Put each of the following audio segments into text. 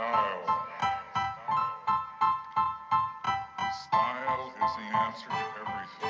Style. Style is the answer to everything.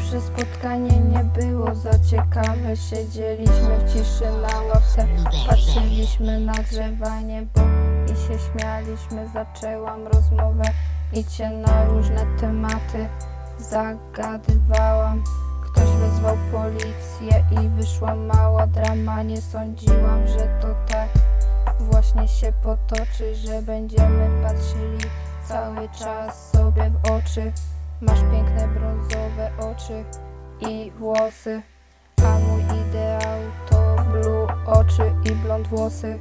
Pierwsze spotkanie nie było za ciekawe. Siedzieliśmy w ciszy na ławce Patrzyliśmy na drzewa niebo I się śmialiśmy. Zaczęłam rozmowę I cię na różne tematy Zagadywałam. Ktoś wezwał policję I wyszła mała drama. Nie sądziłam, że to tak Właśnie się potoczy Że będziemy patrzyli Cały czas sobie w oczy Masz piękne brązowe oczy i włosy, a mój ideał to blue oczy i blond włosy.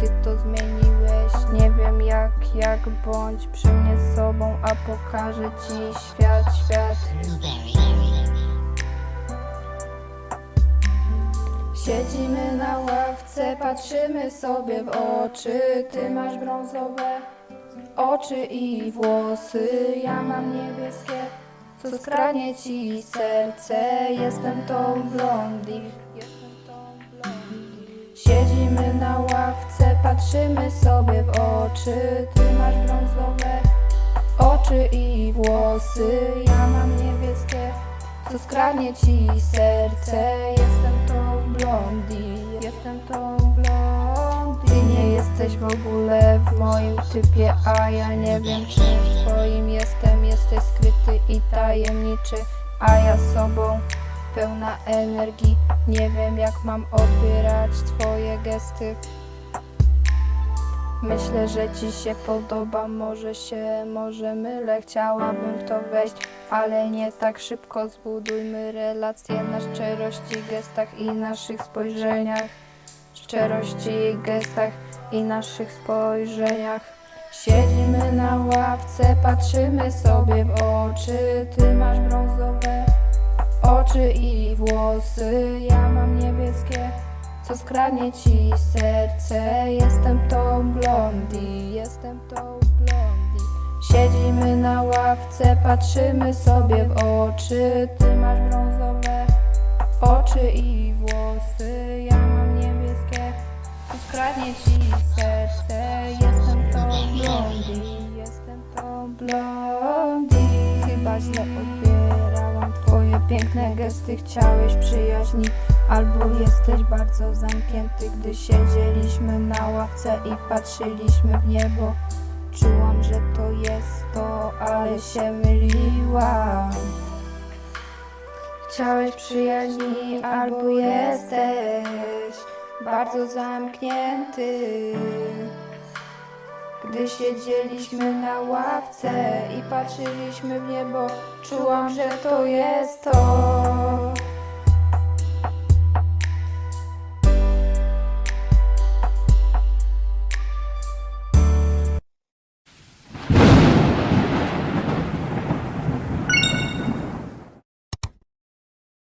Ty to zmieniłeś, nie wiem jak, jak bądź przy mnie z sobą, a pokażę ci świat, świat. Siedzimy na ławce, patrzymy sobie w oczy, ty masz brązowe oczy i włosy, ja mam niebieskie, co skradnie ci serce. Jestem tą blondi. Siedzimy na ławce, patrzymy sobie w oczy. Ty masz brązowe oczy i włosy, ja mam niebieskie, co skradnie ci serce. Jestem tą blondi. Jestem tą blondi. Jesteś w ogóle w moim typie, a ja nie wiem czy w twoim jestem. Jesteś skryty i tajemniczy, a ja sobą pełna energii. Nie wiem jak mam odbierać twoje gesty. Myślę, że ci się podoba, może się, może mylę, chciałabym w to wejść, ale nie tak szybko zbudujmy relacje na szczerości, gestach i naszych spojrzeniach. Szczerości, gestach i naszych spojrzeniach. Siedzimy na ławce, patrzymy sobie w oczy, ty masz brązowe oczy i włosy, ja mam niebieskie, co skradnie ci serce. Jestem tą blondi, jestem tą blondi. Siedzimy na ławce, patrzymy sobie w oczy, ty masz brązowe oczy i włosy, ja co skradnie ci serce. Jestem tą blondi, jestem tą blondi. Chyba źle odbierałam twoje piękne gesty, chciałeś przyjaźni, albo jesteś bardzo zamknięty. Gdy siedzieliśmy na ławce i patrzyliśmy w niebo, czułam, że to jest to, ale się myliłam. Chciałeś przyjaźni, albo jesteś bardzo zamknięty. Gdy siedzieliśmy na ławce i patrzyliśmy w niebo, czułam, że to jest to,